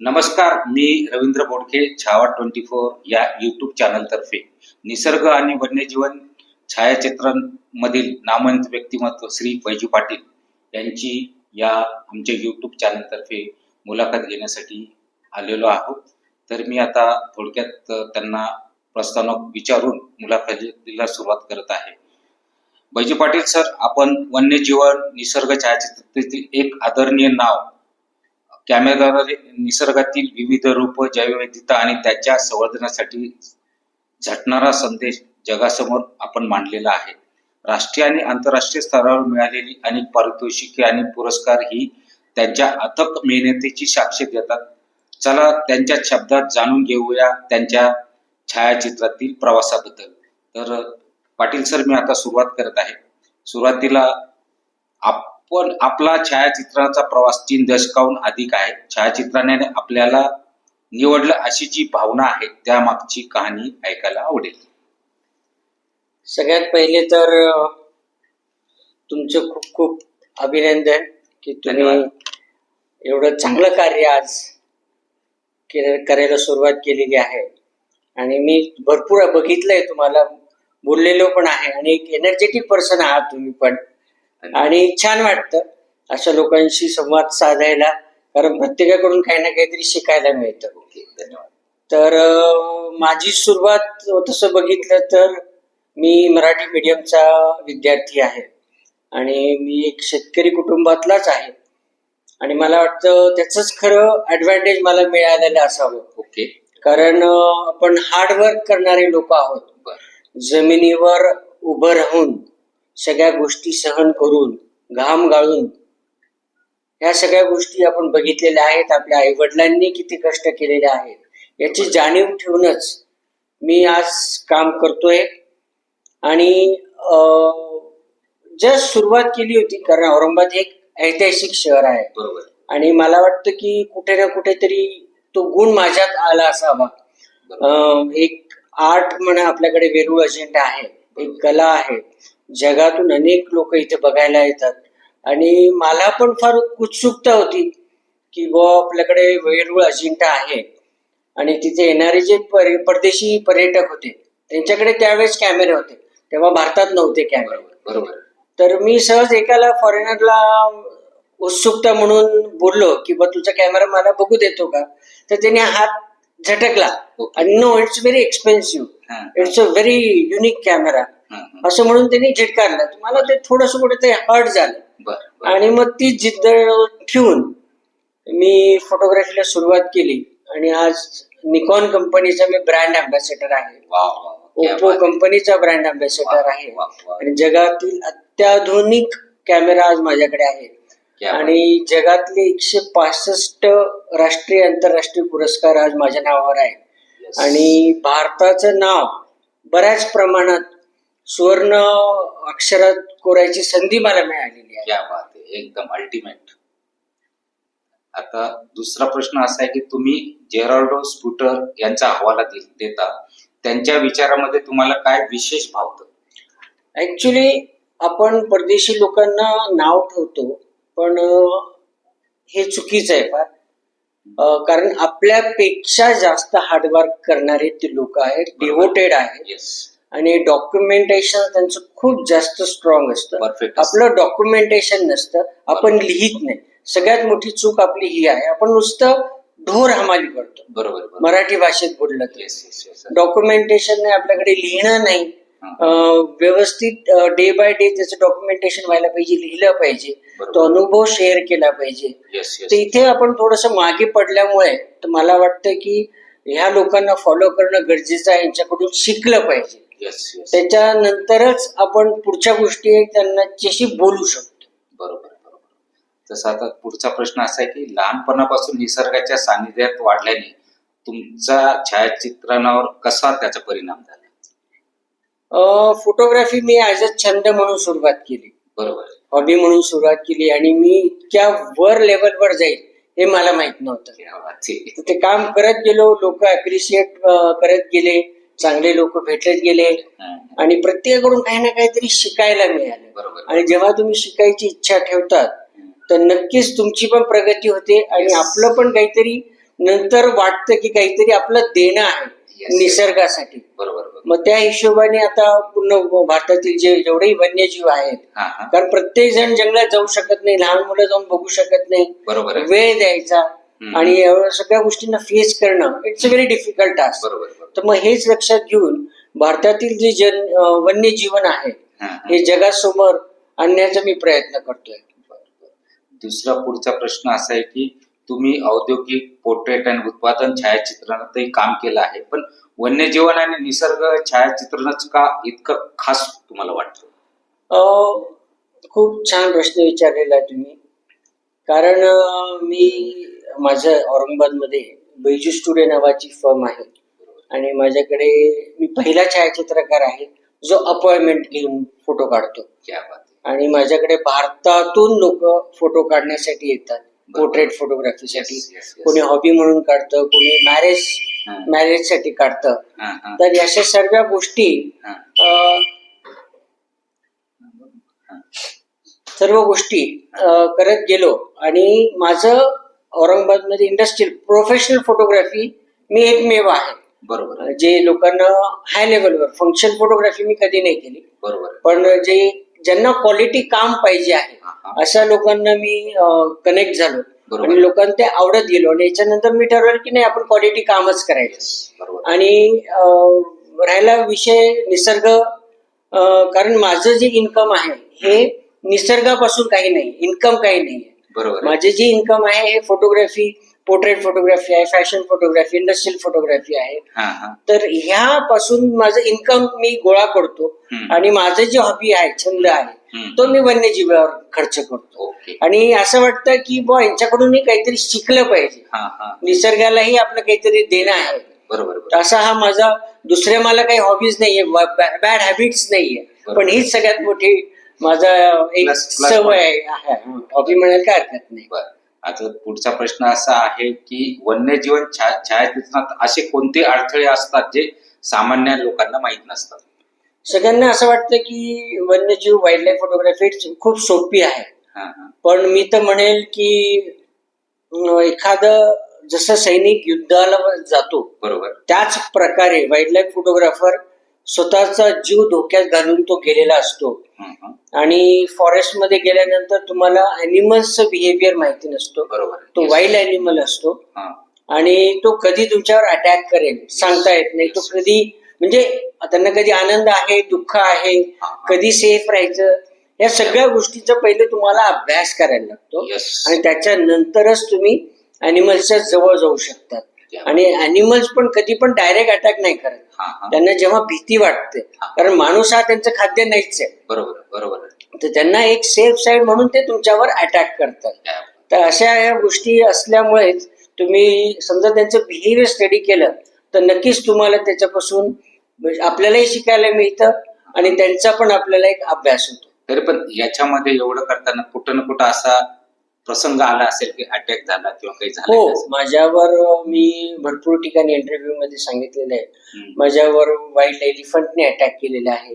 नमस्कार मी Ravindra Bodke Chhava twenty four या यूट्यूब चॅनलतर्फे. निसर्ग आणि वन्यजीवन छायाचित्रांमधील नामवंत व्यक्तिमत्व श्री पैजू पाटील यांची या आमच्या यूट्यूब चॅनलतर्फे मुलाखत घेण्यासाठी आलेलो आहोत. तर मी आता थोडक्यात त्यांना प्रस्तावना विचारून मुलाखतीला सुरुवात करत आहे. बैजू पाटील सर आपण वन्यजीवन निसर्ग छायाचित्रातील एक आदरणीय नाव कॅमेराद्वारे निसर्गातील विविध रूप जैवविविधता आणि त्याच्या संवर्धनासाठी झटणारा संदेश जगासमोर आपण मांडलेला आहे. राष्ट्रीय आणि आंतरराष्ट्रीय स्तरावर मिळालेली अनेक पारितोषिके आणि पुरस्कार ही त्यांच्या अथक मेहनतीची साक्ष देतात. चला त्यांच्या शब्दात जाणून घेऊया त्यांच्या छायाचित्रातील प्रवासाबद्दल. तर पाटील सर मी आता सुरुवात करत आहे. सुरुवातीला आप आपण आपला छायाचित्राचा प्रवास तीन दशकाहून अधिक आहे. छायाचित्राने आपल्याला निवडलं अशी जी भावना आहे त्यामागची कहाणी ऐकायला आवडेल. सगळ्यात पहिले तर तुमचं खूप खूप अभिनंदन की तुम्ही. एवढं चांगलं कार्य आज करायला सुरुवात केलेली आहे. आणि मी भरपूर बघितलंय तुम्हाला बोललेलो पण आहे. आणि एक एनर्जेटिक पर्सन आहात तुम्ही पण. आणि छान वाटतं अशा लोकांशी संवाद साधायला कारण प्रत्येकाकडून काही ना काहीतरी शिकायला मिळतं. तर माझी सुरुवात तसं बघितलं तर मी मराठी मीडियमचा विद्यार्थी आहे आणि मी एक शेतकरी कुटुंबातलाच आहे. आणि मला वाटतं त्याचंच खरं ऍडव्हान्टेज मला मिळालेलं असावं. ओके. कारण आपण हार्डवर्क करणारे लोक आहोत. जमिनीवर उभं राहून सगळ्या गोष्टी सहन करून घाम गाळून ह्या सगळ्या गोष्टी आपण बघितलेल्या आहेत. आपल्या आई वडिलांनी किती कष्ट केलेले आहेत. याची जाणीव ठेवूनच मी आज काम करतोय. आणि जस्ट सुरुवात केली होती कारण औरंगाबाद एक ऐतिहासिक शहर आहे. बरोबर. आणि मला वाटतं की कुठे ना कुठेतरी तो गुण माझ्यात आला असावा. एक आर्ट म्हणा आपल्याकडे वेरूळ अजेंडा आहे. एक कला आहे. जगातून अनेक लोक इथे बघायला येतात. आणि मला पण फार उत्सुकता होती की बुवा आपल्याकडे वेरूळ अजिंठा आहे. आणि तिथे येणारे जे परि- परदेशी पर्यटक होते त्यांच्याकडे त्यावेळेस कॅमेरे होते. तेव्हा भारतात नव्हते कॅमेरे. बरोबर तर मी सहज एकाला फॉरेनरला उत्सुकता म्हणून बोललो की बा तुझा कॅमेरा मला बघू देतो का? तर त्याने हात झटकला. आणि no it's very expensive it's a very unique camera. असं म्हणून त्यांनी झिटकारलं मला ते थोडस कुठे हर्ट झालं. आणि मग ती जिद्द ठेवून मी फोटोग्राफीला सुरुवात केली आणि आज निकॉन कंपनीचा मी ब्रँड अँबॅसेडर आहे ओप्पो आहे. कंपनीचा ब्रँड वा, वा. आणि जगातील अत्याधुनिक कॅमेरा आज माझ्याकडे आहे. आणि जगातले एकशे पासष्ट राष्ट्रीय आंतरराष्ट्रीय पुरस्कार आज माझ्या नावावर आहे. आणि भारताचं नाव बऱ्याच प्रमाणात सुवर्ण अक्षरात कोरायची संधी मला मिळालेली आहे. क्या बात आहे. एकदम अल्टिमेट आता दुसरा प्रश्न असा आहे की तुम्ही जेराल्डो स्कूटर यांचा हवाला देता. त्यांच्या विचारामध्ये तुम्हाला काय विशेष भावतं ऍक्च्युली आपण परदेशी लोकांना नाव ठेवतो पण हे चुकीचं आहे फार. कारण आपल्यापेक्षा जास्त हार्डवर्क करणारे ते लोक आहेत डिवोटेड आहेत. येस आणि डॉक्युमेंटेशन त्यांचं खूप जास्त स्ट्रॉंग असतं. परफेक्ट आपलं डॉक्युमेंटेशन नसतं. आपण लिहित नाही. सगळ्यात मोठी चूक आपली ही आहे. आपण नुसतं ढोर हमाली करतो. बरोबर मराठी भाषेत बोललं तर. डॉक्युमेंटेशन नाही आपल्याकडे लिहिणं नाही. व्यवस्थित डे बाय डे त्याचं डॉक्युमेंटेशन व्हायला पाहिजे लिहिलं पाहिजे. तो अनुभव शेअर केला पाहिजे. तर इथे आपण थोडस मागे पडल्यामुळे तर मला वाटतं की ह्या लोकांना फॉलो करणं गरजेचं आहे. यांच्याकडून शिकलं पाहिजे. त्याच्यानंतरच आपण पुढच्या गोष्टी त्यांच्याशी बोलू शकतो. बरोबर बरोबर. तसं आता पुढचा प्रश्न असा आहे की लहानपणापासून निसर्गाच्या सानिध्यात वाढल्याने तुमचा छायाचित्रणावर कसा त्याचा परिणाम झाला? फोटोग्राफी मी ऍज अ छंद म्हणून सुरुवात केली. बरोबर. हॉबी म्हणून सुरुवात केली आणि मी इतक्या वर लेवलवर जाईल हे मला माहीत नव्हतं. ते काम करत गेलो लोक अप्रिशिएट करत गेले. चांगले लोक भेटत गेले. आणि प्रत्येकाकडून काही ना काहीतरी शिकायला मिळालं. बरोबर. आणि जेव्हा तुम्ही शिकायची इच्छा ठेवतात तर नक्कीच तुमची पण प्रगती होते आणि. आपलं पण काहीतरी नंतर वाटतं की काहीतरी आपलं देणं आहे. निसर्गासाठी. बरोबर मग त्या हिशोबाने आता पूर्ण भारतातील जे जेवढेही वन्यजीव आहेत कारण प्रत्येक जण जंगलात जाऊ शकत नाही लहान मुलं जाऊन बघू शकत नाही. बरोबर वेळ द्यायचा. आणि सगळ्या गोष्टींना फेस करणं it's a very difficult task तर मग हेच लक्षात घेऊन भारतातील जे जन अं, वन्यजीवन आहे हा, जगासमोर आणण्याचा मी प्रयत्न करतोय. दुसरा पुढचा प्रश्न असा आहे की तुम्ही औद्योगिक पोर्ट्रेट आणि उत्पादन छायाचित्रणातही काम केलं आहे पण वन्यजीवन आणि निसर्ग छायाचित्रणच का इतकं खास तुम्हाला वाटतं? खूप छान प्रश्न विचारलेला आहे तुम्ही. कारण मी माझं औरंगाबादमध्ये बैजू स्टुडिओ नावाची फर्म आहे. आणि माझ्याकडे मी पहिला छायाचित्रकार आहे जो अपॉइंटमेंट घेऊन फोटो काढतो. आणि माझ्याकडे भारतातून लोक फोटो काढण्यासाठी येतात पोर्ट्रेट फोटोग्राफीसाठी. कोणी हॉबी म्हणून काढतं कोणी मॅरेज. मॅरेजसाठी काढतं. तर अशा सर्व गोष्टी सर्व गोष्टी करत गेलो. आणि माझं औरंगाबादमध्ये इंडस्ट्रियल प्रोफेशनल फोटोग्राफी मी एकमेव आहे बरोबर. जे लोकांना हाय लेवलवर फंक्शन फोटोग्राफी मी कधी नाही केली बरोबर. पण जे ज्यांना क्वालिटी काम पाहिजे आहे. अशा लोकांना मी कनेक्ट झालो. आणि लोकांना ते आवडत गेलो आणि याच्यानंतर मी ठरवलं की नाही आपण क्वालिटी कामच करायचं आणि राहिला विषय निसर्ग कारण माझं जे इन्कम आहे हे निसर्गापासून काही नाही इन्कम काही नाही बरोबर. माझे जे इन्कम आहे हे फोटोग्राफी पोर्ट्रेट फोटोग्राफी आहे फॅशन फोटोग्राफी इंडस्ट्रियल फोटोग्राफी आहे. तर ह्यापासून माझं इन्कम मी गोळा करतो. आणि माझं जे हॉबी आहे छंद आहे. तो मी वन्यजीवावर खर्च करतो. आणि असं वाटतं की बुवा यांच्याकडून मी काहीतरी शिकलं पाहिजे. हा हा. निसर्गालाही आपलं काहीतरी देणं आहे. बरोबर असा हा माझा दुसऱ्या मला काही हॉबीज नाहीये बॅड हॅबिट्स नाहीये. पण हीच सगळ्यात मोठी माझा एक Plus- plus सवय आहे हॉबी म्हणायला काय हरकत नाही. बर. आता पुढचा प्रश्न असा आहे की वन्यजीवन छा- छायाचित्रणात असे कोणते अडथळे असतात जे सामान्य लोकांना माहीत नसतात? सगळ्यांना असं वाटतं की वन्यजीव वाईल्ड लाईफ फोटोग्राफी खूप सोपी आहे. हा हा. पण मी तर म्हणेल की अं, एखादं जसं सैनिक युद्धाला जातो बरोबर. त्याच प्रकारे वाईल्ड लाईफ फोटोग्राफर स्वतःचा जीव धोक्यात घालून तो गेलेला असतो. आणि फॉरेस्टमध्ये गेल्यानंतर तुम्हाला अॅनिमल्सचं बिहेवियर माहिती नसतो बरोबर तो. वाईल्ड अॅनिमल असतो. आणि तो कधी तुमच्यावर अटॅक करेल सांगता येत नाही तो कधी म्हणजे त्यांना कधी आनंद आहे दुःख आहे. कधी सेफ राहायचं या सगळ्या गोष्टीचा पहिले तुम्हाला अभ्यास करायला लागतो. आणि त्याच्यानंतरच तुम्ही अॅनिमल्सच्या जवळ जाऊ शकतात. आणि अॅनिमल्स पण कधी पण डायरेक्ट अटॅक नाही करत. त्यांना जेव्हा भीती वाटते. कारण माणूस हा त्यांचं खाद्य नाहीच आहे बरोबर बरोबर. तर त्यांना एक सेफ साईड म्हणून ते तुमच्यावर अटॅक करतात तर अशा या गोष्टी असल्यामुळेच तुम्ही समजा त्यांचं बिहेवियर स्टडी केलं तर नक्कीच तुम्हाला त्याच्यापासून आपल्यालाही शिकायला मिळतं आणि त्यांचा पण आपल्याला एक अभ्यास होतो तरी पण याच्यामध्ये एवढं करताना कुठं ना कुठं असा प्रसंग आला असेल की अटॅक झाला किंवा काही झालं हो. माझ्यावर मी भरपूर ठिकाणी इंटरव्ह्यू मध्ये सांगितलेलं आहे. माझ्यावर वाईल्ड एलिफंटने अटॅक केलेला आहे.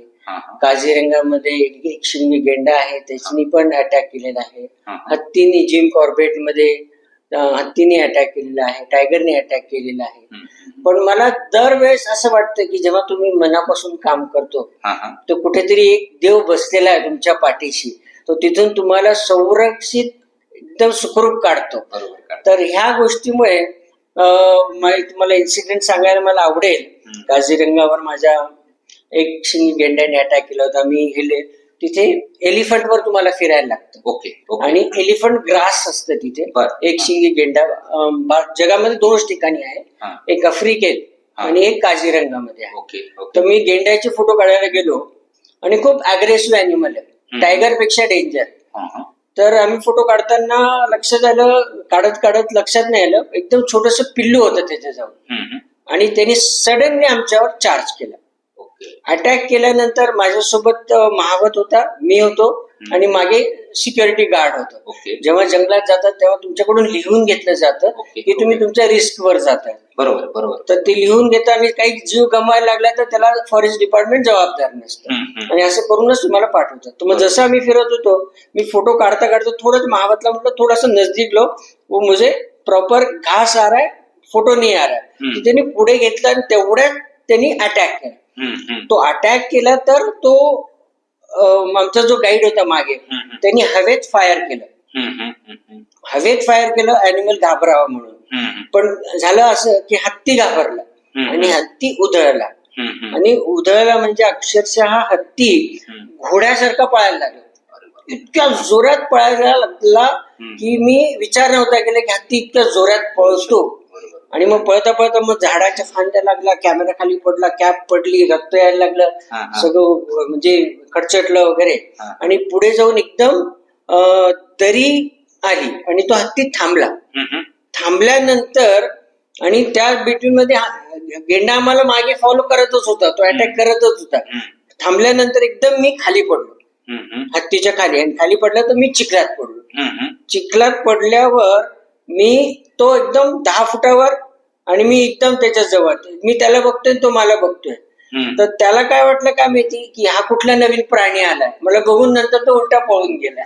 काझीरंगामध्ये एक शिंगी गेंडा आहे त्याच्यानी पण अटॅक केलेला आहे. हत्तीने जिम कॉर्बेटमध्ये हत्तीने अटॅक केलेला आहे टायगरने अटॅक केलेला आहे. पण मला दरवेळेस असं वाटतं की जेव्हा तुम्ही मनापासून काम करतो. तर कुठेतरी एक देव बसलेला आहे तुमच्या पाठीशी तो तिथून तुम्हाला संरक्षित एकदम सुखरूप काढतो? तर ह्या गोष्टीमुळे तुम्हाला इन्सिडेंट सांगायला मला आवडेल. काझीरंगावर माझ्या एक शिंगी गेंड्याने अटॅक केला होता मी हिले तिथे एलिफंटवर तुम्हाला फिरायला लागतं ओके आणि एलिफंट ग्रास असतं तिथे. एक शिंगी गेंडा जगामध्ये दोनच ठिकाणी आहे. एक आफ्रिकेत. आणि एक काझीरंगामध्ये आहे तर मी गेंड्याचे फोटो काढायला गेलो आणि खूप अग्रेसिव्ह अॅनिमल आहे. टायगरपेक्षा डेंजर. तर आम्ही फोटो काढताना लक्षात आलं काढत काढत लक्षात नाही आलं. एकदम छोटस पिल्लू होतं त्याच्याजवळ. आणि त्यांनी सडनली आमच्यावर चार्ज केला. अटॅक केल्यानंतर माझ्यासोबत महावत होता मी होतो. आणि मागे सिक्युरिटी गार्ड होतं. ओके. जेव्हा जंगलात जातात तेव्हा तुमच्याकडून लिहून घेतलं जातं. की तुम्ही तुमच्या रिस्कवर जाताय. बरोबर बरोबर. तर ते लिहून घेता आणि काही जीव गमायला लागला तर त्याला फॉरेस्ट डिपार्टमेंट जबाबदार नसतं. आणि असं करूनच तुम्हाला पाठवतात. मग जसं आम्ही फिरत होतो मी फोटो काढता काढता थोडंच महावतला म्हटलं थोडासा नजदीक लो वो मुझे प्रॉपर घास आ रहा है फोटो नाही आ रहा है. त्यांनी पुढे घेतला आणि तेवढ्यात त्यांनी अटॅक केला. तो अटॅक केला तर तो अं, आमचा जो गाईड होता मागे हम्म. त्यांनी हवेत फायर केलं हम्म, हम्म, हम्म, हम्म, हवेत फायर केलं अॅनिमल घाबरावा म्हणून हम्म, पण झालं असं की हत्ती घाबरला हम्म. आणि हत्ती उधळला हम्म, हम्म. आणि उधळला म्हणजे अक्षरशः हत्ती हम्म. घोड्यासारखा पळायला लागला. इतक्या जोरात पळायला लागला की मी विचार नव्हता केला की हत्ती इतक्या जोरात पळतो. आणि मग पळता पळता मग झाडाच्या फांद्या लागला कॅमेरा खाली पडला कॅप पडली रक्त यायला लागलं. सगळं म्हणजे खडचटलं वगैरे. आणि पुढे जाऊन एकदम दरी आली आणि तो हत्ती थांबला. थांबल्यानंतर आणि त्या बिटवीन मध्ये गेंडा आम्हाला मागे फॉलो करतच होता तो अटॅक करतच होता थांबल्यानंतर एकदम मी खाली पडलो हत्तीच्या खाली आणि खाली पडला तर मी चिखलात पडलो. चिखलात पडल्यावर मी तो एकदम दहा फुटावर आणि मी एकदम त्याच्याजवळ मी त्याला बघतोय तो मला बघतोय. तर त्याला काय वाटलं काय माहिती की हा कुठला नवीन प्राणी आलाय? मला बघून नंतर तो उलटा पळून गेला.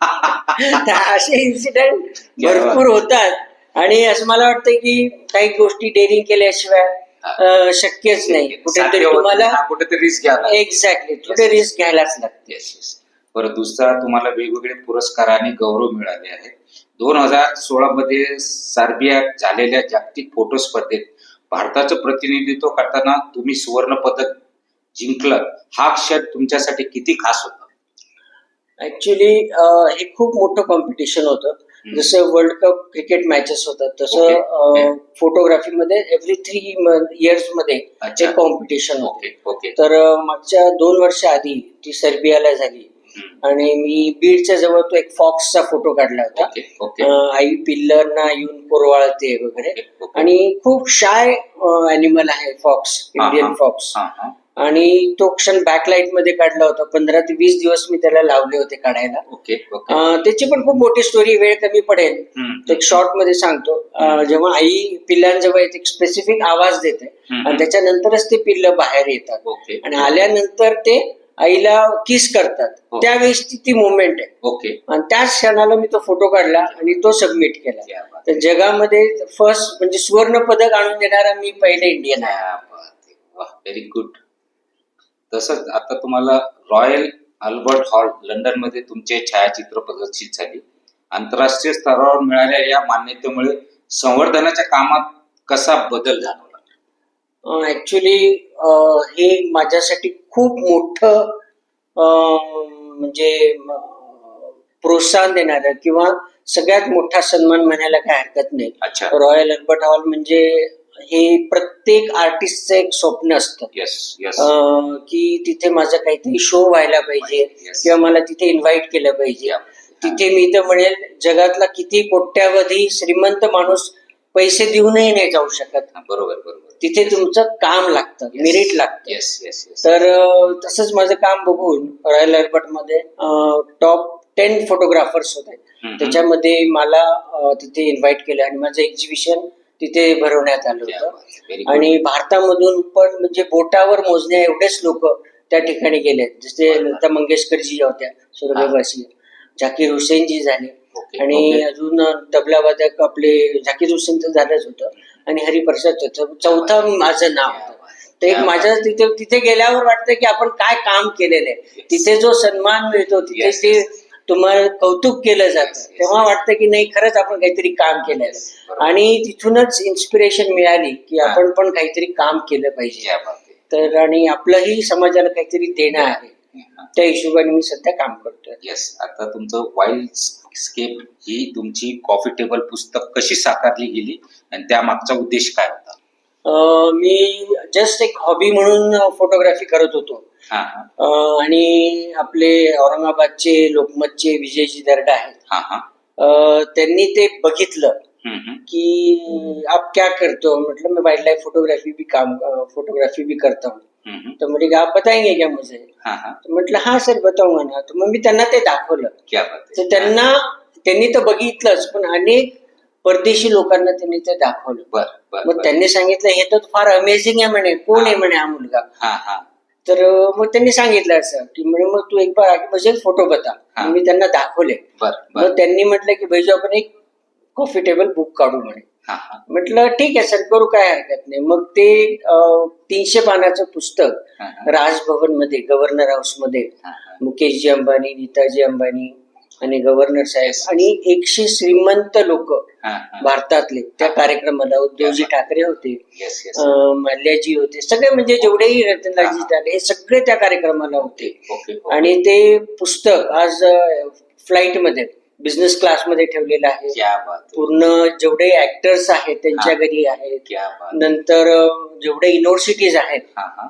असे इन्सिडेंट भरपूर होतात. आणि असं मला वाटतं की काही गोष्टी डेअरिंग केल्याशिवाय शक्यच नाही. कुठेतरी तुम्हाला कुठेतरी रिस्क घ्यायला एक्झॅक्टली कुठे रिस्क घ्यायलाच लागते. बरं दुसरा तुम्हाला वेगवेगळे पुरस्कार आणि गौरव मिळाले आहेत. दोन हजार सोळा मध्ये सर्बिया झालेल्या जागतिक फोटो स्पर्धेत भारताचं प्रतिनिधित्व करताना तुम्ही सुवर्ण पदक जिंकलं. हा क्षण तुमच्यासाठी किती खास होता? ऍक्च्युली हे खूप मोठं कॉम्पिटिशन होतं. जसं वर्ल्ड कप क्रिकेट मॅचेस होतात तसं okay. फोटोग्राफी मध्ये एव्हरी थ्री इयर्समध्ये कॉम्पिटिशन होते. तर मागच्या दोन वर्ष आधी ती सर्बियाला झाली. आणि मी बीडच्या जवळ तो एक फॉक्सचा फोटो काढला होता. Okay okay. अं, आई पिल्लरना येऊन पोरवाळते वगैरे. Okay, okay. आणि खूप शाय अॅनिमल आहे फॉक्स हा, इंडियन हा. फॉक्स हा, हा. आणि तो क्षण बॅकलाईटमध्ये काढला होता. पंधरा ते वीस दिवस मी त्याला लावले होते काढायला. Okay okay. अं, त्याची पण खूप मोठी स्टोरी वेळ कमी पडेल. हम्म. तो एक शॉर्टमध्ये सांगतो. अं, जेव्हा आई पिल्लांजवळ येते, एक स्पेसिफिक आवाज देते हम्म. आणि त्याच्यानंतरच ते पिल्ल बाहेर येतात. ओके. आणि आल्यानंतर ते आईला किस करतात. हो. त्यावेळेस ती ती मुवमेंट आहे. ओके. आणि त्याच क्षणाला मी तो फोटो काढला आणि तो सबमिट केला. तर जगामध्ये फर्स्ट म्हणजे सुवर्ण पदक आणून देणारा मी पहिले इंडियन आहे. व्हेरी गुड तसंच आता तुम्हाला रॉयल अल्बर्ट हॉल लंडनमध्ये तुमचे छायाचित्र प्रदर्शित झाली. आंतरराष्ट्रीय स्तरावर मिळालेल्या या मान्यतेमुळे संवर्धनाच्या कामात कसा बदल जाणवला ऍक्च्युली हे माझ्यासाठी खूप मोठं म्हणजे प्रोत्साहन देणारं किंवा सगळ्यात मोठा सन्मान म्हणायला काय हरकत नाही. अच्छा. रॉयल अल्बर्ट हॉल म्हणजे हे प्रत्येक आर्टिस्टचं एक स्वप्न असतं. येस येस अं, की तिथे माझा काहीतरी शो व्हायला पाहिजे. किंवा मला तिथे इन्व्हाइट केलं पाहिजे. तिथे मी तर म्हणेल जगातला किती कोट्यावधी श्रीमंत माणूस पैसे देऊनही नाही जाऊ शकत. बरोबर बरोबर. तिथे तुमचं काम लागतं मेरिट लागतं. तर तसंच माझं काम बघून रॉयल एअरपोर्टमध्ये टॉप टेन फोटोग्राफर्स होते. त्याच्यामध्ये मला तिथे इन्व्हाइट केलं आणि माझं एक्झिबिशन तिथे भरवण्यात आलं होतं. आणि भारतामधून पण म्हणजे बोटावर मोजण्या एवढेच लोक त्या ठिकाणी गेले. जसे लता मंगेशकरजी होत्या सुरभवासी झाकीर हुसेनजी झाले. आणि. अजून तबला वादक आपले झाकीर हुसेनचं झालंच होतं. आणि हरिप्रसाद होतं चौथं माझं नाव होतं तर एक माझ्या तिथे तिथे गेल्यावर वाटतं की आपण काय काम केलेलं आहे. तिथे जो सन्मान मिळतो तिथे ते. तुम्हाला कौतुक केलं जातं. तेव्हा वाटतं की नाही खरंच आपण काहीतरी काम केलंय. आणि तिथूनच इन्स्पिरेशन मिळाली की. आपण पण काहीतरी काम केलं पाहिजे. तर आणि आपलंही समाजाला काहीतरी देणं आहे त्या हिशोबाने मी सध्या काम करतोय येस आता तुमचं वाईल्ड स्केप ही तुमची कॉफी टेबल पुस्तक कशी साकारली गेली आणि त्या मागचा उद्देश काय होता? अं, मी जस्ट एक हॉबी म्हणून फोटोग्राफी करत होतो. हा. हा अं, आणि आपले औरंगाबादचे लोकमतचे विजयजी दर्डा आहेत. हा हा. अं, त्यांनी ते बघितलं हम्म, हम्म. कि आप क्या करते हो? मतलब मैं वाइल्ड लाइफ फोटोग्राफी भी काम फोटोग्राफी भी करता हूँ. हम्म, हम्म. तर म्हणजे आप बताएंगे क्या मुझे? हा हा. तर म्हटलं हा सर बताऊंगा ना. तर मग मी त्यांना ते दाखवलं. क्या बात आहे. तर त्यांना त्यांनी तर बघितलंच पण अनेक परदेशी लोकांना त्यांनी ते दाखवलं. बर मग. त्यांनी सांगितलं हे तर फार अमेझिंग आहे म्हणे. कोण आहे म्हणे हा मुलगा? तर मग त्यांनी सांगितलं असं की म्हणे मग तू एक बार मुझे फोटो बता. मी त्यांना दाखवले. मग त्यांनी म्हटलं की भाई आपण एक कॉफी टेबल बुक काढू म्हणे. म्हटलं ठीक आहे सर करू काय हरकत नाही. मग ते तीनशे पानाचं पुस्तक. राजभवनमध्ये गव्हर्नर हाऊसमध्ये. मुकेशजी अंबानी नीताजी अंबानी आणि गव्हर्नर साहेब आणि एकशे श्रीमंत लोक. भारतातले. त्या कार्यक्रमाला उद्धवजी ठाकरे होते. माल्याजी होते. सगळे म्हणजे जेवढेही रत्नलालजी झाले हे सगळे त्या कार्यक्रमाला होते. आणि ते पुस्तक आज फ्लाईटमध्ये बिझनेस क्लासमध्ये ठेवलेलं आहे. पूर्ण जेवढे ऍक्टर्स आहेत त्यांच्या. घरी आहेत. नंतर जेवढे युनिव्हर्सिटीज आहेत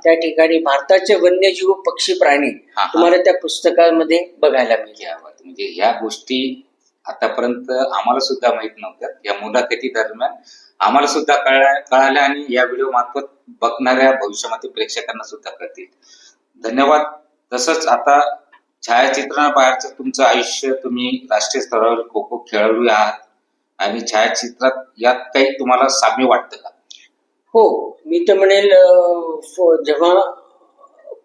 त्या ठिकाणी भारताचे वन्यजीव पक्षी प्राणी. तुम्हाला त्या पुस्तकामध्ये बघायला बात म्हणजे ह्या गोष्टी आतापर्यंत आम्हाला सुद्धा माहीत नव्हत्या. या मुलाखती दरम्यान आम्हाला सुद्धा कळल्या कळाल्या आणि या व्हिडिओ मार्फत बघणाऱ्या भविष्यामध्ये प्रेक्षकांना सुद्धा कळतील. धन्यवाद. तसंच आता छायाचित्रणाबाहेरचं तुमचं आयुष्य तुम्ही राष्ट्रीय स्तरावर खो खो खेळाडू आहात आणि छायाचित्रात यात काही तुम्हाला साम्य वाटतं का? हो मी तर म्हणेल जेव्हा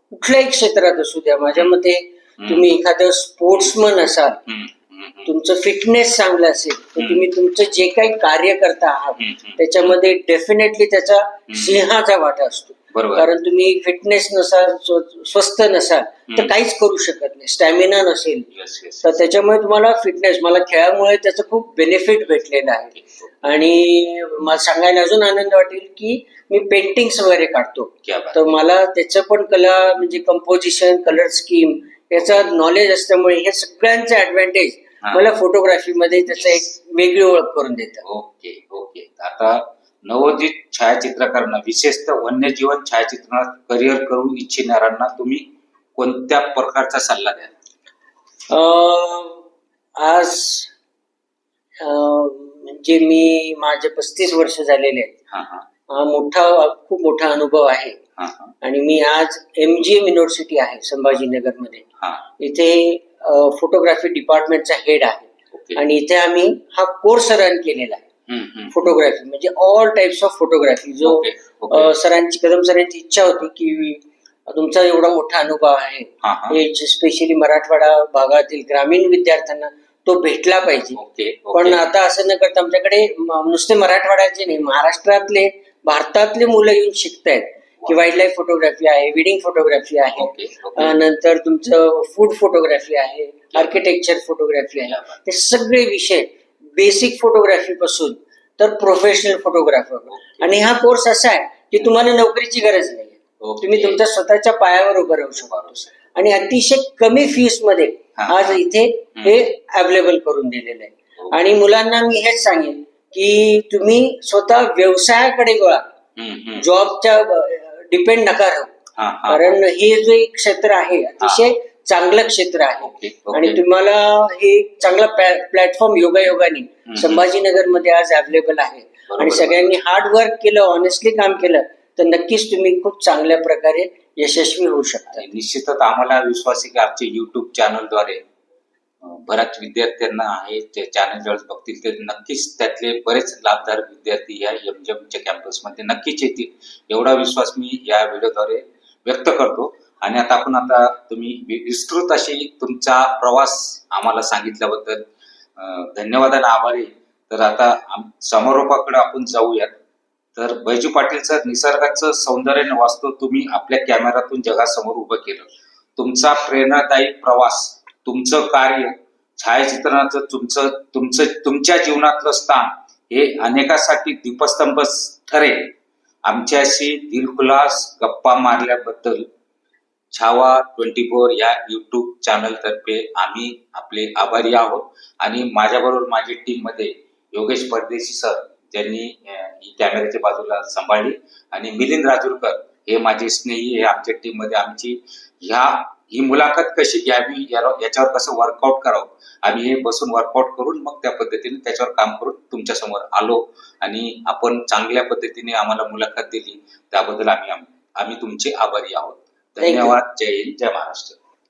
कुठल्याही क्षेत्रात असू द्या माझ्या मते तुम्ही एखादं स्पोर्ट्समन असाल तुमचं फिटनेस चांगलं असेल तर. तुम्ही तुमचं जे काही कार्य करता आहात. त्याच्यामध्ये डेफिनेटली त्याचा सिंहाचा वाटा असतो. कारण तुम्ही फिटनेस नसाल स्व- स्वस्थ नसाल तर. काहीच करू शकत नाही. स्टॅमिना नसेल. तर त्याच्यामुळे तुम्हाला फिटनेस मला खेळामुळे त्याचं खूप बेनिफिट भेटलेलं आहे. आणि मला सांगायला अजून आनंद वाटेल की मी पेंटिंग्स वगैरे काढतो. तर मला त्याचं पण कला म्हणजे कंपोजिशन कलर स्कीम याचं नॉलेज असल्यामुळे हे सगळ्यांचे ऍडव्हान्टेज. मला फोटोग्राफीमध्ये त्याचं एक वेगळी ओळख करून देतात ओके ओके. आता नवोदित छायाचित्रकारांना विशेषतः वन्यजीवन छायाचित्रणात करिअर करू इच्छिणाऱ्यांना तुम्ही कोणत्या प्रकारचा सल्ला द्याल? आज म्हणजे मी माझे पस्तीस वर्ष झालेले आहेत. मोठा खूप मोठा अनुभव आहे. आणि मी आज एम जी एम युनिव्हर्सिटी आहे संभाजीनगरमध्ये. हा. इथे फोटोग्राफी डिपार्टमेंटचा हेड आहे. आणि इथे आम्ही हा कोर्स रन केलेला आहे. फोटोग्राफी म्हणजे ऑल टाइप्स ऑफ फोटोग्राफी जो सरांची कदम सरांची इच्छा होती की तुमचा एवढा मोठा अनुभव आहे. स्पेशली मराठवाडा भागातील ग्रामीण विद्यार्थ्यांना तो भेटला पाहिजे. पण आता असं न करता आमच्याकडे नुसते मराठवाड्याचे नाही महाराष्ट्रातले भारतातले मुलं येऊन शिकतायत. की वाईल्ड लाईफ फोटोग्राफी आहे वेडिंग फोटोग्राफी आहे. अ, नंतर तुमचं फूड फोटोग्राफी आहे आर्किटेक्चर फोटोग्राफी आहे. हे सगळे विषय बेसिक फोटोग्राफी पासून तर प्रोफेशनल फोटोग्राफर आणि हा कोर्स असा आहे की तुम्हाला नोकरीची गरज नाही. तुम्ही तुमच्या स्वतःच्या पायावर उभं राहू शकता. आणि अतिशय कमी फीसमध्ये हा. आज इथे हे अवेलेबल करून दिलेलं आहे. आणि मुलांना मी हेच सांगेन की तुम्ही स्वतः व्यवसायाकडे वळा. हम्म, हम्म. जॉबच्या डिपेंड नका राहू. कारण हे जे एक क्षेत्र आहे अतिशय चांगलं क्षेत्र आहे. आणि तुम्हाला हे चांगला प्लॅटफॉर्म योगायोगाने संभाजीनगरमध्ये आज अवेलेबल आहे. आणि सगळ्यांनी हार्ड वर्क केलं ऑनेस्टली काम केलं तर नक्कीच तुम्ही खूप चांगल्या प्रकारे यशस्वी होऊ शकता. निश्चितच आम्हाला विश्वास आहे की आमच्या युट्यूब चॅनलद्वारे बऱ्याच विद्यार्थ्यांना आहे ते चॅनल ज्यावेळेस बघतील. ते नक्कीच त्यातले बरेच लाभदायक विद्यार्थी या एम जी एमच्या कॅम्पसमध्ये नक्कीच येतील. एवढा विश्वास मी या व्हिडिओद्वारे व्यक्त करतो. आणि आता आपण आता तुम्ही विस्तृत अशी तुमचा प्रवास आम्हाला सांगितल्याबद्दल धन्यवाद आणि आभारी. तर आता समारोपाकडे आपण जाऊयात. तर बैजू पाटीलचं निसर्गाचं सौंदर्य वास्तव तुम्ही आपल्या कॅमेऱ्यातून जगासमोर उभं केलं. तुमचा प्रेरणादायी प्रवास तुमचं कार्य छायाचित्रणाचं तुमचं तुमचं तुमच्या जीवनातलं स्थान हे अनेकासाठी दीपस्तंभ ठरेल आमच्याशी दिलखुलास गप्पा मारल्याबद्दल छावा ट्वेंटी फोर या युट्यूब चॅनलतर्फे आम्ही आपले आभारी आहोत. आणि माझ्याबरोबर माझी टीममध्ये योगेश परदेशी सर ज्यांनी ही कॅमेऱ्याच्या बाजूला सांभाळली. आणि मिलिंद राजूरकर हे माझे स्नेही हे आमच्या टीममध्ये आमची ह्या ही मुलाखत कशी घ्यावी याच्यावर कसं वर्कआउट करावं? आम्ही हे बसून वर्कआउट करून मग त्या पद्धतीने त्याच्यावर काम करून तुमच्यासमोर आलो आणि आपण चांगल्या पद्धतीने आम्हाला मुलाखत दिली. त्याबद्दल आम्ही आम्ही तुमचे आभारी आहोत. धन्यवाद. जय हिंद. जय महाराष्ट्र.